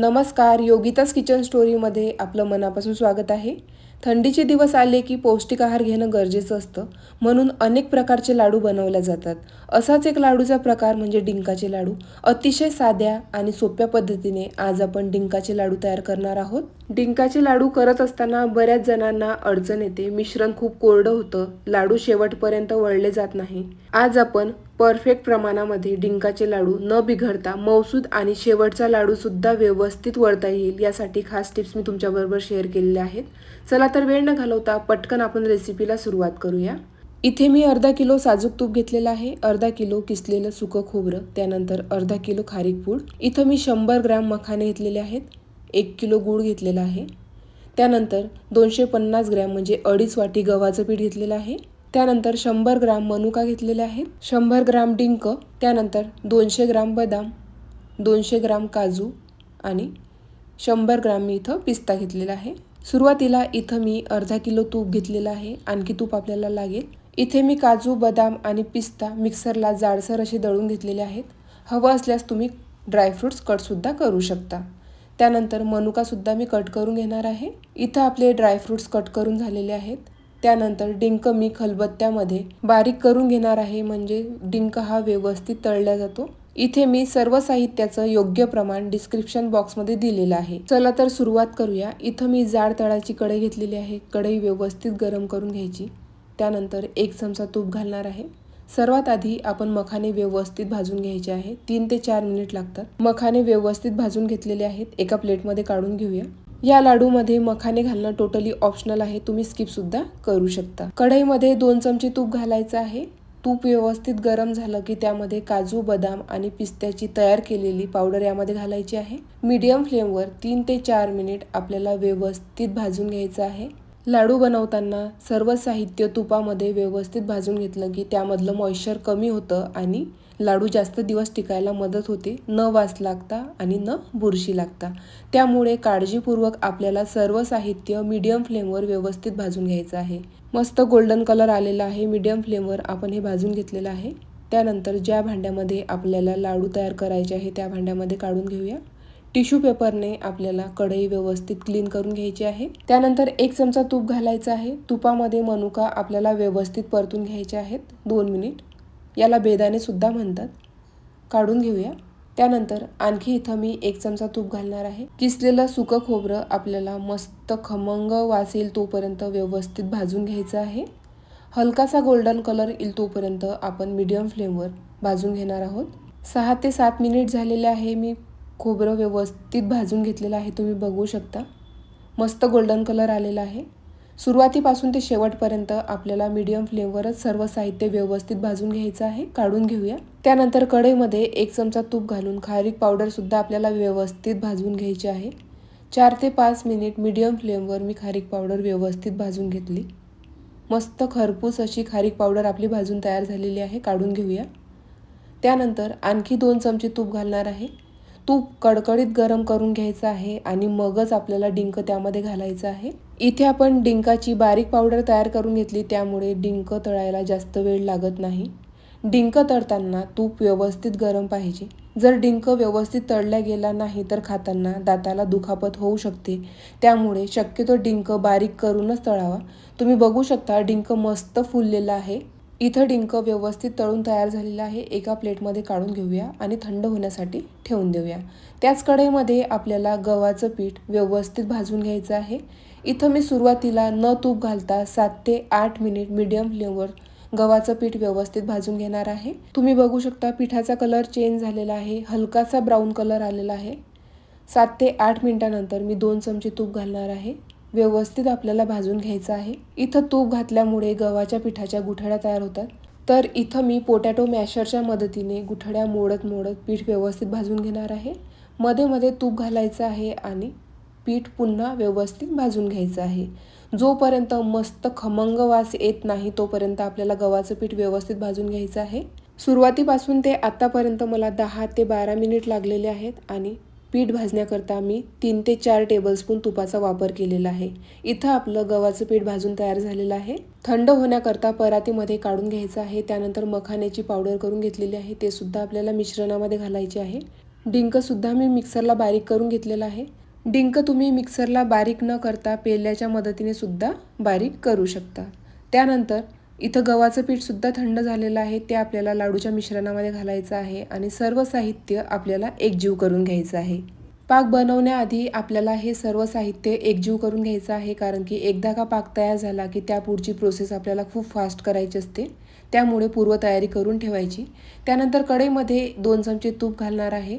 नमस्कार योगितास किचन स्टोरीमध्ये आपलं मनापासून स्वागत आहे. थंडीचे दिवस आले की पौष्टिक आहार घेणं गरजेचं असतं. म्हणून अनेक प्रकारचे लाडू बनवल्या जातात. असाच एक लाडूचा प्रकार म्हणजे डिंकाचे लाडू. अतिशय साध्या आणि सोप्या पद्धतीने आज आपण डिंकाचे लाडू तयार करणार आहोत. डिंकाचे लाडू करत असताना बऱ्याच जणांना अडचण येते. मिश्रण खूप कोरडं होतं. लाडू शेवटपर्यंत वळले जात नाही. आज आपण परफेक्ट प्रमाणामध्ये डिंकाचे लाडू न बिघडता मौसूद आणि शेवटचा लाडूसुद्धा व्यवस्थित वळता येईल यासाठी खास टिप्स मी तुमच्याबरोबर शेअर केलेल्या आहेत. चला तर वेळ न घालवता पटकन आपण रेसिपीला सुरुवात करूया. इथे मी अर्धा किलो साजूक तूप घेतलेलं आहे. अर्धा किलो किसलेलं सुकं खोबरं त्यानंतर अर्धा किलो खारीक पूड. इथं मी शंभर ग्रॅम मखाने घेतलेले आहेत. एक किलो गूळ घेतलेला आहे. त्यानंतर दोनशे पन्नास ग्रॅम म्हणजे अडीच वाटी गव्हाचं पीठ घेतलेलं आहे. त्यानंतर शंभर ग्राम मनुका घेतलेले आहेत शंभर ग्राम डिंक त्यानंतर दोनशे ग्राम बदाम दोनशे ग्राम काजू आणि शंभर ग्राम मी इथं पिस्ता घेतलेला आहे. सुरुवातीला इथं मी अर्धा किलो तूप घेतलेलं आहे. आणखी तूप आपल्याला लागेल. इथे मी काजू बदाम आणि पिस्ता मिक्सरला जाडसर असे दळून घेतलेले आहेत. हवं असल्यास तुम्ही ड्रायफ्रूट्स कटसुद्धा करू शकता. त्यानंतर मनुकासुद्धा मी कट करून घेणार आहे. इथं आपले ड्रायफ्रूट्स कट करून झालेले आहेत. त्यानंतर डिंक मी खलबत्त्यामध्ये बारीक करून घेणार आहे. म्हणजे डिंक हा व्यवस्थित तळला जातो. इथे मी सर्व साहित्याचं योग्य प्रमाण डिस्क्रिप्शन बॉक्समध्ये दिलेलं आहे. चला तर सुरुवात करूया. इथं मी जाड तळाची कढई घेतलेली आहे. कढई व्यवस्थित गरम करून घ्यायची. त्यानंतर एक चमचा तूप घालणार आहे. सर्वात आधी आपण मखाने व्यवस्थित भाजून घ्यायचे आहे. तीन ते चार मिनिट लागतात. मखाने व्यवस्थित भाजून घेतलेले आहेत. एका प्लेटमध्ये काढून घेऊया. या लाडूमध्ये मखाने घालणं टोटली ऑप्शनल आहे. तुम्ही स्किपसुद्धा करू शकता. कढईमध्ये दोन चमचे तूप घालायचं आहे. तूप व्यवस्थित गरम झालं की त्यामध्ये काजू बदाम आणि पिस्त्याची तयार केलेली पावडर यामध्ये घालायची आहे. मीडियम फ्लेमवर तीन ते चार मिनिट आपल्याला व्यवस्थित भाजून घ्यायचं आहे. लाडू बनवताना सर्व साहित्य तुपामध्ये व्यवस्थित भाजून घेतलं की त्यामधलं मॉइश्चर कमी होतं आणि लाडू जास्त दिवस टिकायला मदत होते. न वास लागता आणि न बुरशी लागता. त्यामुळे काळजीपूर्वक आपल्याला सर्व साहित्य मीडियम फ्लेमवर व्यवस्थित भाजून घ्यायचं आहे. मस्त गोल्डन कलर आलेला आहे मीडियम फ्लेमवर आपण हे भाजून घेतलेलं आहे. त्यानंतर ज्या भांड्यामध्ये आपल्याला लाडू तयार करायचे आहे त्या भांड्यामध्ये काढून घेऊया. टिश्यू पेपरने आपल्याला कढई व्यवस्थित क्लीन करून घ्यायची आहे. त्यानंतर एक चमचा तूप घालायचा आहे. तुपामध्ये मनुका आपल्याला व्यवस्थित परतून घ्यायचे आहेत. दोन मिनिट याला बेदाने सुद्धा म्हणतात. काढून घेऊया. त्यानंतर आणखी इथं मी एक चमचा तूप घालणार आहे. किसलेलं सुकं खोबरं आपल्याला मस्त खमंग वास येईल तोपर्यंत व्यवस्थित भाजून घ्यायचं आहे. हलकासा गोल्डन कलर येईल तोपर्यंत आपण मीडियम फ्लेमवर भाजून घेणार आहोत. सहा ते सात मिनिट झालेले आहे. मी खोबरं व्यवस्थित भाजून घेतलेलं आहे. तुम्ही बघू शकता. मस्त गोल्डन कलर आलेला आहे. सुरुवातीपासून ते शेवटपर्यंत आपल्याला मीडियम फ्लेमवरच सर्व साहित्य व्यवस्थित भाजून घ्यायचं आहे काढून घेऊया. त्यानंतर कढईमध्ये एक चमचा तूप घालून खारीक पावडरसुद्धा आपल्याला व्यवस्थित भाजून घ्यायची आहे. चार ते पाच मिनिट मीडियम फ्लेमवर मी खारीक पावडर व्यवस्थित भाजून घेतली. मस्त खरपूस अशी खारीक पावडर आपली भाजून तयार झालेली आहे काढून घेऊया. त्यानंतर आणखी दोन चमचे तूप घालणार आहे. तूप कडकडीत गरम करून घ्यायचं आहे आणि मगच आपल्याला डिंक त्यामध्ये घालायचं आहे. इथे आपण डिंकाची बारीक पावडर तयार करून घेतली त्यामुळे डिंक तळायला जास्त वेळ लागत नाही. डिंक तळताना तूप व्यवस्थित गरम पाहिजे. जर डिंक व्यवस्थित तळल्या गेला नाही तर खाताना दाताला दुखापत होऊ शकते. त्यामुळे शक्यतो डिंक बारीक करूनच तळावा. तुम्ही बघू शकता डिंक मस्त फुललेला आहे. इथं डिंक व्यवस्थित तळून तयार झालेलं आहे. एका प्लेटमध्ये काढून घेऊया आणि थंड होण्यासाठी ठेवून देऊया. त्याच कढईमध्ये आपल्याला गव्हाचं पीठ व्यवस्थित भाजून घ्यायचं आहे. इथं मी सुरुवातीला न तूप घालता सात ते आठ मिनिट मीडियम फ्लेमवर गव्हाचं पीठ व्यवस्थित भाजून घेणार आहे. तुम्ही बघू शकता पिठाचा कलर चेंज झालेला आहे. हलकासा ब्राऊन कलर आलेला आहे. सात ते आठ मिनिटानंतर मी दोन चमचे तूप घालणार आहे. व्यवस्थित आपल्याला भाजून घ्यायचं आहे. इथं तूप घातल्यामुळे गव्हाच्या पिठाच्या गुठळ्या तयार होतात. तर इथं मी पोटॅटो मॅशरच्या मदतीने गुठड्या मोडत मोडत पीठ व्यवस्थित भाजून घेणार आहे. मध्ये मध्ये तूप घालायचं आहे आणि पीठ पुन्हा व्यवस्थित भाजून घ्यायचं आहे. जोपर्यंत मस्त खमंग वास येत नाही तोपर्यंत आपल्याला गव्हाचं पीठ व्यवस्थित भाजून घ्यायचं आहे. सुरुवातीपासून ते आत्तापर्यंत मला दहा ते बारा मिनिट लागलेले आहेत आणि पीठ भाजण्याकरता मी तीन ते चार टेबलस्पून तुपाचा वापर केलेला आहे. इथं आपलं गव्हाचं पीठ भाजून तयार झालेलं आहे. थंड होण्याकरता परातीमध्ये काढून घ्यायचं आहे. त्यानंतर मखाण्याची पावडर करून घेतलेली आहे. ते सुद्धा आपल्याला मिश्रणामध्ये घालायचे आहे. डिंकसुद्धा मी मिक्सरला बारीक करून घेतलेलं आहे. डिंक तुम्ही मिक्सरला बारीक न करता पेल्याच्या मदतीने सुद्धा बारीक करू शकता. त्यानंतर इथं गव्हाचं पीठसुद्धा थंड झालेलं आहे ते आपल्याला लाडूच्या मिश्रणामध्ये घालायचं आहे आणि सर्व साहित्य आपल्याला एकजीव करून घ्यायचं आहे. पाक बनवण्याआधी आपल्याला हे सर्व साहित्य एकजीव करून घ्यायचं आहे कारण की एकदा का पाक तयार झाला की त्या पुढची प्रोसेस आपल्याला खूप फास्ट करायची असते त्यामुळे पूर्वतयारी करून ठेवायची. त्यानंतर कढईमध्ये दोन चमचे तूप घालणार आहे.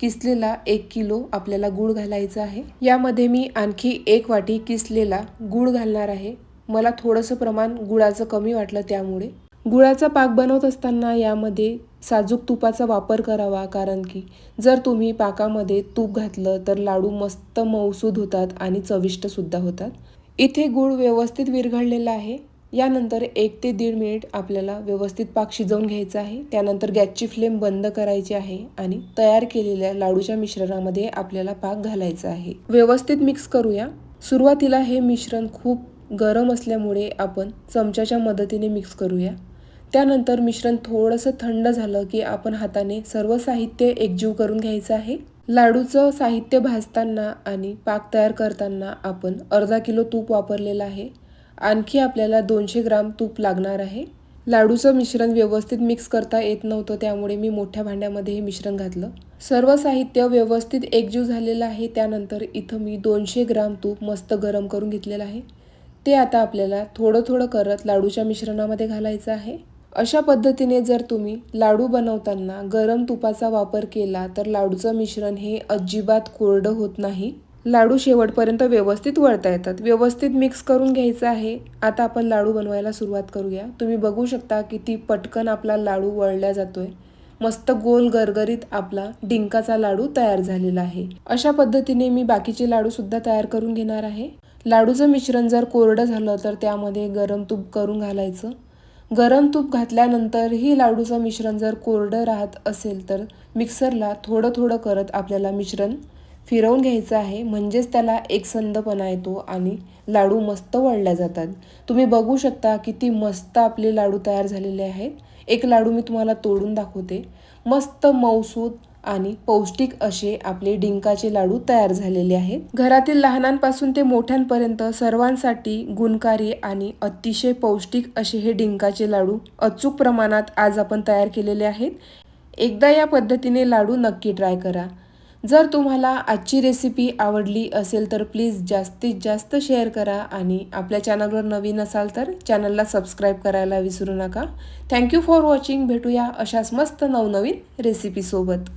किसलेला एक किलो आपल्याला गूळ घालायचा आहे. यामध्ये मी आणखी एक वाटी किसलेला गूळ घालणार आहे. मला थोडंसं प्रमाण गुळाचं कमी वाटलं त्यामुळे. गुळाचा पाक बनवत असताना यामध्ये साजूक तुपाचा वापर करावा कारण की जर तुम्ही पाकामध्ये तूप घातलं तर लाडू मस्त मऊसूद होतात आणि चविष्टसुद्धा होतात. इथे गूळ व्यवस्थित विरघळलेला आहे. यानंतर एक ते दीड मिनिट आपल्याला व्यवस्थित पाक शिजवून घ्यायचा आहे. त्यानंतर गॅसची फ्लेम बंद करायची आहे आणि तयार केलेल्या लाडूच्या मिश्रणामध्ये आपल्याला पाक घालायचा आहे. व्यवस्थित मिक्स करूया. सुरुवातीला हे मिश्रण खूप गरम असल्यामुळे आपण चमच्याच्या मदतीने मिक्स करूया. त्यानंतर मिश्रण थोडंसं थंड झालं की आपण हाताने सर्व साहित्य एकजीव करून घ्यायचं आहे. लाडूचं साहित्य भाजताना आणि पाक तयार करताना आपण अर्धा किलो तूप वापरलेलं आहे. आणखी आपल्याला दोनशे ग्राम तूप लागणार आहे. लाडूचं मिश्रण व्यवस्थित मिक्स करता येत नव्हतं त्यामुळे मी मोठ्या भांड्यामध्ये हे मिश्रण घातलं. सर्व साहित्य व्यवस्थित एकजीव झालेलं आहे त्यानंतर इथं मी दोनशे ग्राम तूप मस्त गरम करून घेतलेलं आहे. ते आता आपल्याला थोडं थोडं करत लाडूच्या मिश्रणामध्ये घालायचं आहे. अशा पद्धतीने जर तुम्ही लाडू बनवताना गरम तुपाचा वापर केला तर लाडूचं मिश्रण हे अजिबात कोरडं होत नाही. लाडू शेवटपर्यंत व्यवस्थित वळता येतात. व्यवस्थित मिक्स करून घ्यायचं आहे. आता आपण लाडू बनवायला सुरुवात करूया. तुम्ही बघू शकता किती पटकन आपला लाडू वळला जातोय. मस्त गोल गरगरीत आपला डिंकाचा लाडू तयार झालेला आहे. अशा पद्धतीने मी बाकीचे लाडू सुद्धा तयार करून घेणार आहे. लाडूचं मिश्रण जर कोरडं झालं तर त्यामध्ये गरम तूप करून घालायचं. गरम तूप घातल्यानंतरही लाडूचं मिश्रण जर कोरडं राहत असेल तर मिक्सरला थोडं थोडं करत आपल्याला मिश्रण फिरवून घ्यायचं आहे. म्हणजेच त्याला एकसंदपणा येतो आणि लाडू मस्त वळल्या जातात. तुम्ही बघू शकता किती मस्त आपले लाडू तयार झालेले आहेत. एक लाडू मी तुम्हाला तोडून दाखवते. मस्त मौसूद आणि पौष्टिक असे आपले डिंकाचे लाडू तयार झालेले आहेत. घरातील लहानांपासून ते मोठ्यांपर्यंत सर्वांसाठी गुणकारी आणि अतिशय पौष्टिक असे हे डिंकाचे लाडू अचूक प्रमाणात आज आपण तयार केलेले आहेत. एकदा या पद्धतीने लाडू नक्की ट्राय करा. जर तुम्हाला आजची रेसिपी आवडली असेल तर प्लीज जास्तीत जास्त शेअर करा आणि आपल्या चॅनलवर नवीन असाल तर चॅनलला सबस्क्राईब करायला विसरू नका. Thank you for watching. भेटूया अशाच मस्त नवनवीन रेसिपीसोबत